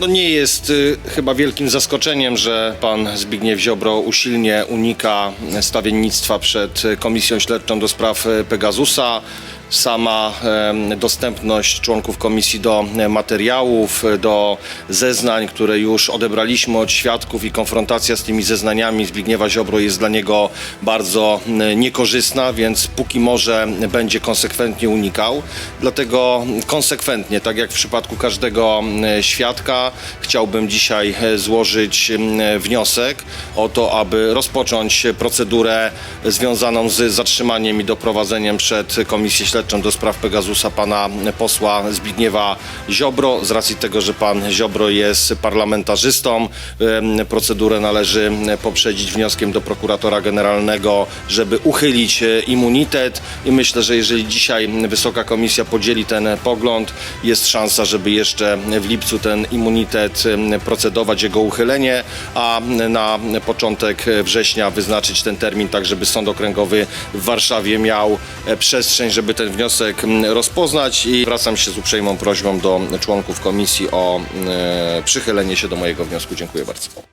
No nie jest y, chyba wielkim zaskoczeniem, że pan Zbigniew Ziobro usilnie unika stawiennictwa przed Komisją Śledczą do spraw y, Pegasusa. Sama dostępność członków komisji do e, materiałów, e, do zeznań, które już odebraliśmy od świadków i konfrontacja z tymi zeznaniami Zbigniewa Ziobro jest dla niego bardzo niekorzystna, więc póki może będzie konsekwentnie unikał. Dlatego konsekwentnie, tak jak w przypadku każdego świadka, chciałbym dzisiaj e, złożyć wniosek o to, aby rozpocząć procedurę związaną z zatrzymaniem i doprowadzeniem przed Komisję Śledczą do spraw Pegasusa pana posła Zbigniewa Ziobro. Z racji tego, że pan Ziobro jest parlamentarzystą, procedurę należy poprzedzić wnioskiem do prokuratora generalnego, żeby uchylić e, immunitet i myślę, że jeżeli dzisiaj Wysoka Komisja podzieli ten pogląd, jest szansa, żeby jeszcze w lipcu ten immunitet procedować, jego uchylenie, a na początek września wyznaczyć ten termin tak, żeby Sąd Okręgowy w Warszawie miał e, przestrzeń, żeby ten wniosek m, rozpoznać i zwracam się z uprzejmą prośbą do członków komisji o e, przychylenie się do mojego wniosku. Dziękuję bardzo.